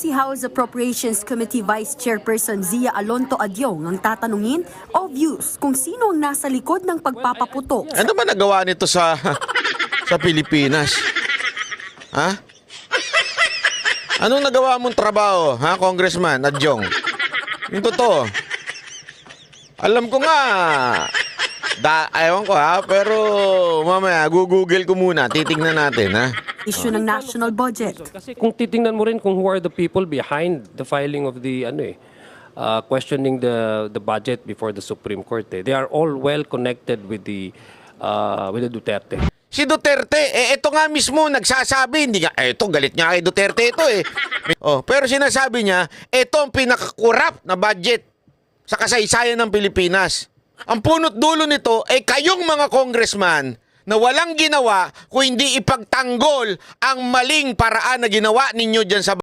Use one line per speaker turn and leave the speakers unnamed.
si House Appropriations Committee Vice Chairperson Zia Alonto Adyong ang tatanungin o views kung sino ang nasa likod ng pagpapaputok
Ano ba nagawa nito sa sa Pilipinas? Ha? Anong nagawa mong trabaho, ha, Congressman Adjong? Yung totoo. Alam ko nga, da, ewan ko ha, pero mamaya, gugugel ko muna, titignan natin, ha?
Issue ng national budget.
Kasi kung titingnan mo rin kung who are the people behind the filing of the ano eh, uh, questioning the the budget before the Supreme Court, eh, they are all well connected with the uh, with the Duterte.
Si Duterte, eh ito nga mismo nagsasabi, hindi nga, eh ito galit nga kay Duterte ito eh. Oh, pero sinasabi niya, ito ang pinakakurap na budget sa kasaysayan ng Pilipinas. Ang punot dulo nito ay kayong mga congressman na walang ginawa kung hindi ipagtanggol ang maling paraan na ginawa ninyo dyan sa